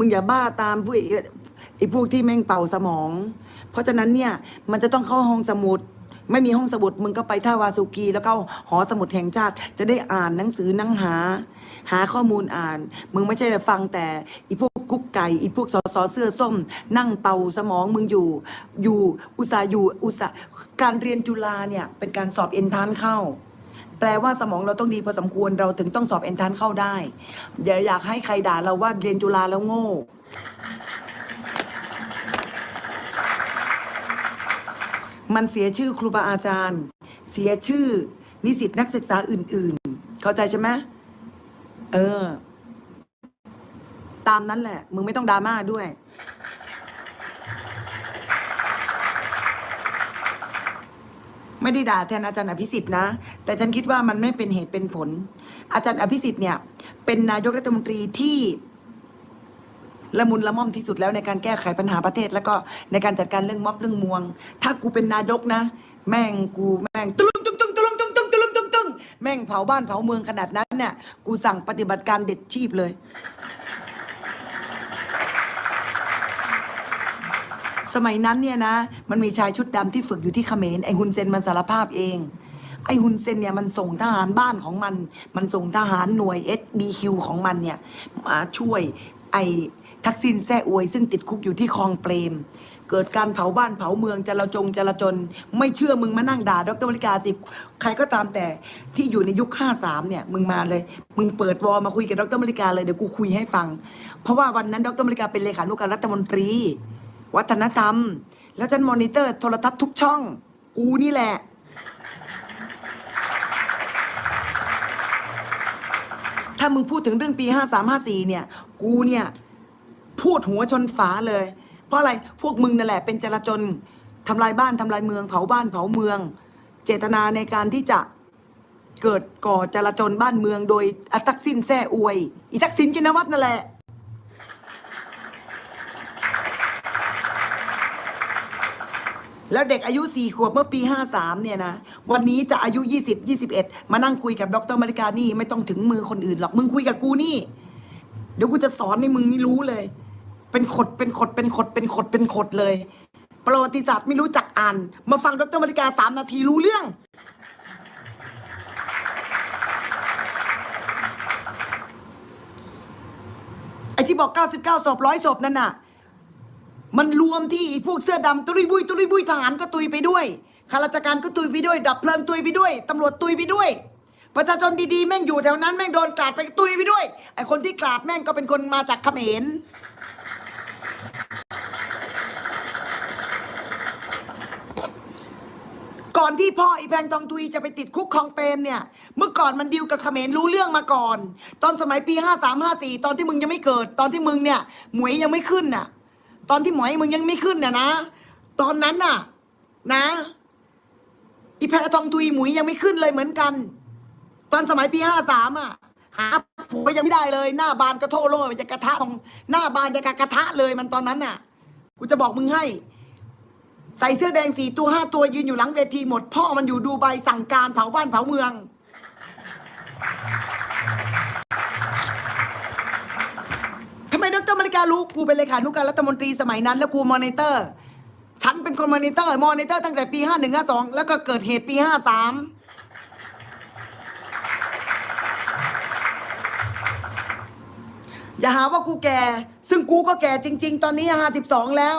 มึงอย่าบ้าตามผู้ไอ้พวกที่แม่งเป่าสมอง เพราะฉะนั้นเนี่ยมันจะต้องเข้าห้องสมุด ไม่มีห้องสมุดมึงก็ไปท่าวาสุกี แล้วก็หอสมุดแห่งชาติ จะได้อ่านหนังสือนั่งหา หาข้อมูลอ่าน มึงไม่ใช่ฟังแต่อีพวกกุ๊กไก่อีพวกสอสอเสื้อส้ม นั่งเป่าสมองมึงอยู่ อยู่อุตสาห์อยู่อุตสาห์การเรียนจุฬาเนี่ยเป็นการสอบเอ็นทานเข้า แปลว่าสมองเราต้องดีพอสมควรเราถึงต้องสอบเอนทานเข้าได้อย่าอยากให้ใครด่าเราว่าเรียนจุฬาแล้วโง่ มันเสียชื่อครูบาอาจารย์ เสียชื่อนิสิตนักศึกษาอื่น ๆ เข้าใจใช่ไหมเออ ตามนั้นแหละ มึงไม่ต้องดราม่าด้วย ไม่ได้ด่าแทนอาจารย์อภิสิทธิ์นะ แต่ฉันคิดว่ามันไม่เป็นเหตุเป็นผล อาจารย์อภิสิทธิ์เนี่ย เป็นนายกรัฐมนตรีที่ละมุนละม่อมที่สุดแล้วในการแก้ไขปัญหาประเทศ แล้วก็ในการจัดการเรื่องม็อบเรื่องมวง ถ้ากูเป็นนายกนะ แม่งกูแม่งตุลุงตุ้งตุ้งตุลุงตุ้งตุ้งตุลุงตุ้งตุ้งแม่งเผาบ้านเผาเมืองขนาดนั้นเนี่ยกูสั่งปฏิบัติการเด็ดชีพเลย สมัยนั้นเนี่ยนะ มันมีชายชุดดำที่ฝึกอยู่ที่เขมรไอ้ฮุนเซนมันสารภาพเอง ไอ้ฮุนเซนเนี่ยมันส่งทหารบ้านของมัน มันส่งทหารหน่วย SBQ ของมันเนี่ยมาช่วยไอ้ทักษิณแซ่อวย ซึ่งติดคุกอยู่ที่คลองเปรม เกิดการเผาบ้านเผาเมืองจลาจงจลาจน ไม่เชื่อมึงมานั่งด่าดรวริกาสิใครก็ตามแต่ที่อยู่ในยุค 53 เนี่ย มึงมาเลย มึงเปิดวอลมาคุยกับดรวริกาเลยเดี๋ยวกูคุยให้ฟัง เพราะว่าวันนั้นดรวริกาเป็นเลขานุการรัฐมนตรี วัฒนธรรม แล้วฉันมอนิเตอร์โทรทัศน์ทุกช่อง กูนี่แหละ ถ้ามึงพูดถึงเรื่องปี 5354 เนี่ย กูเนี่ย พูดหัวชนฝาเลย เพราะอะไรพวกมึงนั่นแหละ เป็นจราจนทำลายบ้านทำลายเมืองเผาบ้านเผาเมือง เจตนาในการที่จะเกิดก่อจราจนบ้านเมืองโดยอทักษิณแซ่อวย อีทักษิณชินวัตรนั่นแหละ แล้วเด็กอายุสี่ขวบเมื่อปีห้าสามเนี่ยนะ วันนี้จะอายุยี่สิบยี่สิบเอ็ดมานั่งคุยกับดรมาริกานี่ไม่ต้องถึงมือคนอื่นหรอก มึงคุยกับกูนี่ เดี๋ยวกูจะสอนให้มึงนี่รู้เลย เป็นขดเป็นขดเป็นขดเป็นขดเป็นขดเลย ประวัติศาสตร์ไม่รู้จักอ่าน มาฟังดรมาริกาสามนาทีรู้เรื่อง ไอ้ที่บอก 99ศพร้อยศพนั่นน่ะ มันรวมที่พวกเสื้อดำตุยบุยตุยบุยทหารก็ตุยไปด้วยข้าราชการก็ตุยไปด้วย ดับเพลิงตุยไปด้วยตำรวจตุยไปด้วย ประชาชนดีๆแม่งอยู่แถวนั้นแม่งโดนกราดไปตุยไปด้วยไอคนที่กราดแม่งก็เป็นคนมาจากเขมรก่อนที่พ่อไอีแพงทองทุยจะไปติดคุกคลองเปรมเนี่ย เมื่อก่อนมันดิวกับเขมรรู้เรื่องมาก่อน ตอนสมัยปีห้าสามห้าสี่ตอนที่มึงยังไม่เกิด ตอนที่มึงเนี่ยหมวยยังไม่ขึ้นน่ะ ตอนที่หมวยมึงยังไม่ขึ้นน่ะนะ ตอนนั้นน่ะ นะ อีแพทองทุยหมวยยังไม่ขึ้นเลยเหมือนกัน ตอนสมัยปีห้าสามอะ หาผัวยังไม่ได้เลย หน้าบานกระโทโลจะกระทะทองหน้าบานจะกระทะเลยมันตอนนั้นน่ะ กูจะบอกมึงให้ ใส่เสื้อแดงสี่ตัวห้าตัวยืนอยู่หลังเวทีหมด พ่อมันอยู่ดูไบสั่งการเผาบ้านเผาเมือง ทำไมดรมาริการู้กูเป็นเลขานุการรัฐมนตรีสมัยนั้น แล้วกูมอนิเตอร์ ฉันเป็นคนมอนิเตอร์ มอนิเตอร์ตั้งแต่ปีห้าหนึ่งห้าสองแล้วก็เกิดเหตุปีห้าสามอย่าหาว่ากูแก่ ซึ่งกูก็แก่จริง ๆ ตอนนี้ห้าสิบสองแล้ว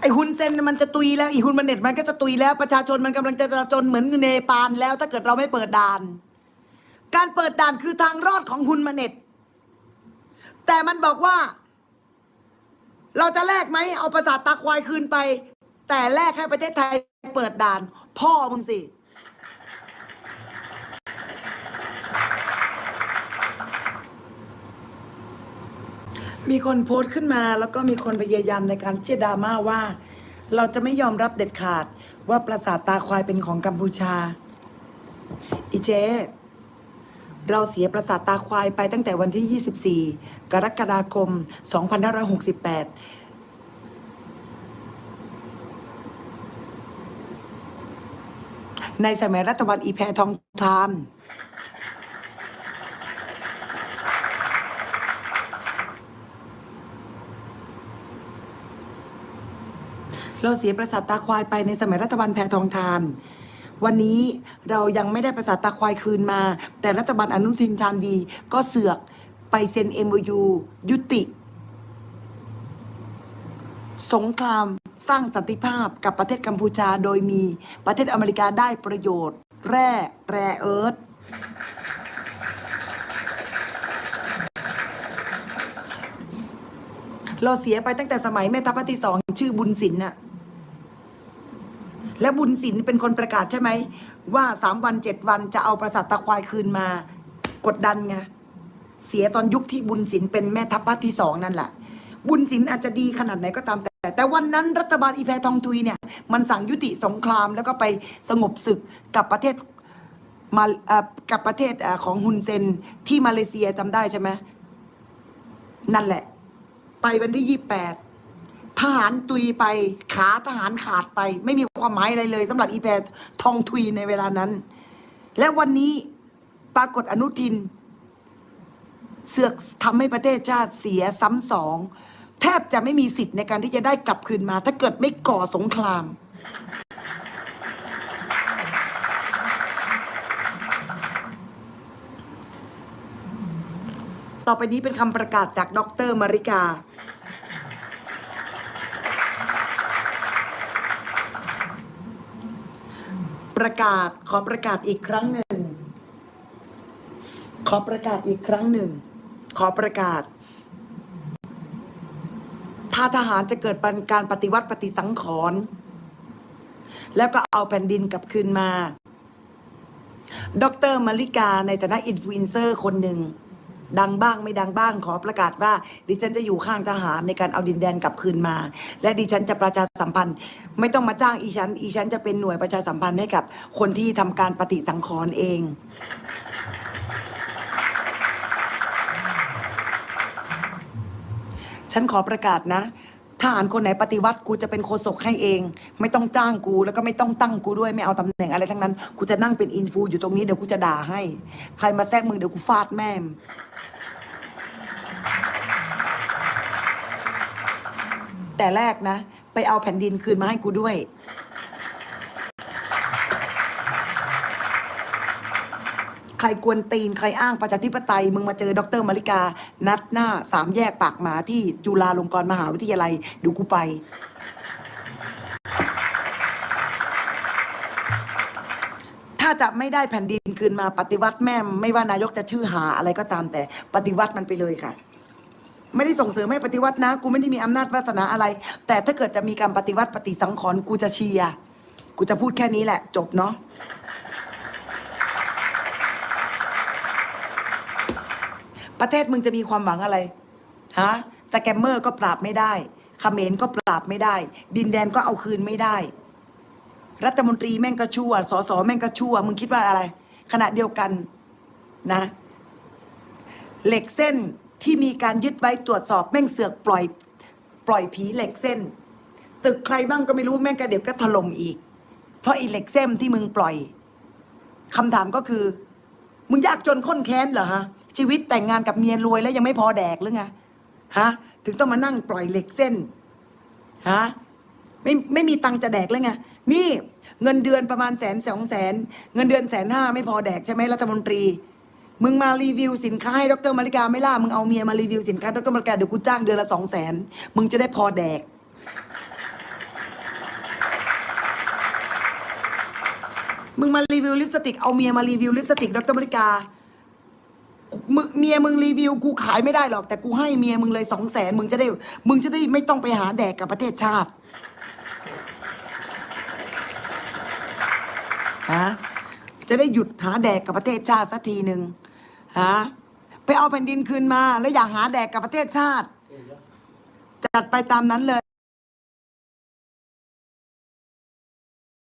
ไอฮุนเซนมันจะตุยแล้วอีฮุนมันเน็ตมันก็จะตุยแล้วประชาชนมันกำลังจะจนเหมือนเนปาลแล้ว ถ้าเกิดเราไม่เปิดด่าน การเปิดด่านคือทางรอดของฮุนมันเน็ต แต่มันบอกว่า เราจะแลกไหมเอาประสาทตาควายคืนไป แต่แลกให้ประเทศไทยเปิดด่าน พ่อมึงสิ มีคนโพสต์ขึ้นมาแล้วก็มีคนพยายามในการเที่จะดราม่าว่า เราจะไม่ยอมรับเด็ดขาดว่าปราสาทตาควายเป็นของกัมพูชา อีเจ เราเสียปราสาทตาควายไปตั้งแต่วันที่ 24 กรกฎาคม 2568ในสมัยรัฐบาลอีแพทองทาน เราเสียปราสาทตาควายไปในสมัยรัฐบาลแพทองทาน วันนี้เรายังไม่ได้ปราสาทตาควายคืนมา แต่รัฐบาลอนุทินชาญวีก็เสือกไปเซ็น MOU ยุติ สงครามสร้างสันติภาพกับประเทศกัมพูชาโดยมีประเทศอเมริกาได้ประโยชน์ แร่แร่เอิร์ธเราเสียไปตั้งแต่สมัยแม่ทัพภาคที่สองชื่อบุญสินน่ะ และบุญสินเป็นคนประกาศใช่ไหม ว่าสามวันเจ็ดวันจะเอาประสาทตะควายคืนมากดดันไงเสียตอนยุคที่บุญสินเป็นแม่ทัพภาคที่สองนั่นแหละ บุญสินอาจจะดีขนาดไหนก็ตามแต่ แต่วันนั้นรัฐบาลอีแพทองทุยเนี่ย มันสั่งยุติสงครามแล้วก็ไปสงบศึกกับประเทศมาเอ่อกับประเทศเอ่อของฮุนเซนที่มาเลเซียจำได้ใช่ไหมนั่นแหละ ไปวันที่ยี่แปด ทหารตุยไป ขาทหารขาดไป ไม่มีความหมายอะไรเลยสำหรับอีแพรทองทุยในเวลานั้น และวันนี้ปรากฏอนุทิน เสือกทำให้ประเทศชาติเสียซ้ำสอง แทบจะไม่มีสิทธิ์ในการที่จะได้กลับคืนมา ถ้าเกิดไม่ก่อสงคราม ต่อไปนี้เป็นคำประกาศจากดรมาริกา ประกาศ ขอประกาศอีกครั้งหนึ่ง ขอประกาศอีกครั้งหนึ่ง ขอประกาศ ถ้าทหารจะเกิดเป็นการปฏิวัติปฏิสังขรณ์แล้วก็เอาแผ่นดินกลับคืนมา ดรมาริกาในฐานะอินฟลูเอนเซอร์คนหนึ่ง ดังบ้างไม่ดังบ้างขอประกาศว่า ดิฉันจะอยู่ข้างทหารในการเอาดินแดนกลับคืนมา และดิฉันจะประชาสัมพันธ์ ไม่ต้องมาจ้างอีฉัน อีฉันจะเป็นหน่วยประชาสัมพันธ์ให้กับคนที่ทำการปฏิสังขรณ์เองฉันขอประกาศนะ ทหารคนไหนปฏิวัติกูจะเป็นโฆษกให้เอง ไม่ต้องจ้างกูแล้วก็ไม่ต้องตั้งกูด้วยไม่เอาตำแหน่งอะไรทั้งนั้น กูจะนั่งเป็นอินฟูอยู่ตรงนี้เดี๋ยวกูจะด่าให้ ใครมาแทรกมึงเดี๋ยวกูฟาดแม่มแต่แรกนะ ไปเอาแผ่นดินคืนมาให้กูด้วย ใครกวนตีน ใครอ้างประชาธิปไตย มึงมาเจอดรมาริกา นัดหน้าสามแยกปากหมาที่จุฬาลงกรณ์มหาวิทยาลัยดูกูไป ถ้าจะไม่ได้แผ่นดินคืนมาปฏิวัติแม่มไม่ว่านายกจะชื่อหาอะไรก็ตามแต่ปฏิวัติมันไปเลยค่ะไม่ได้ส่งเสริมให้ปฏิวัตินะ กูไม่ได้มีอำนาจวาสนาอะไร แต่ถ้าเกิดจะมีการปฏิวัติปฏิสังขรณ์กูจะเชียร์ กูจะพูดแค่นี้แหละ จบเนาะ ประเทศมึงจะมีความหวังอะไรฮะสแกมเมอร์ก็ปราบไม่ได้ขเขมรก็ปราบไม่ได้ ดินแดนก็เอาคืนไม่ได้ รัฐมนตรีแม่งก็ชั่วสสแม่งก็ชั่ว มึงคิดว่าอะไร ขณะเดียวกันนะ เหล็กเส้นที่มีการยึดไว้ตรวจสอบแม่งเสือกปล่อย ปล่อยผีเหล็กเส้น ตึกใครบ้างก็ไม่รู้แม่งก็เดี๋ยวก็ถล่มอีก เพราะอีเหล็กเส้นที่มึงปล่อยคำถามก็คือ มึงยากจนข้นแค้นเหรอฮะ ชีวิตแต่งงานกับเมียรวยแล้วยังไม่พอแดกหรือไงฮะถึงต้องมานั่งปล่อยเหล็กเส้นฮะไม่ไม่มีตังจะแดกเลยไงนี่เงินเดือนประมาณแสนสองแสนเงินเดือนแสนห้าไม่พอแดกใช่ไหมรัฐมนตรี มึงมารีวิวสินค้าให้ดรมาริกาไม่ล่ะมึงเอาเมียมารีวิวสินค้าดรมาริกาเดี๋ยวกูจ้างเดือนละสองแสนมึงจะได้พอแดก มึงมารีวิวลิปสติกเอาเมียมารีวิวลิปสติกดรมาริกา มึงเมียมึงรีวิวกูขายไม่ได้หรอก แต่กูให้เมียมึงเลยสองแสนมึงจะได้ มึงจะได้ไม่ต้องไปหาแดกกับประเทศชาติฮะจะได้หยุดหาแดกกับประเทศชาติสักทีหนึ่งฮะไปเอาแผ่นดินคืนมา แล้วอย่าหาแดกกับประเทศชาติ จัดไปตามนั้นเลย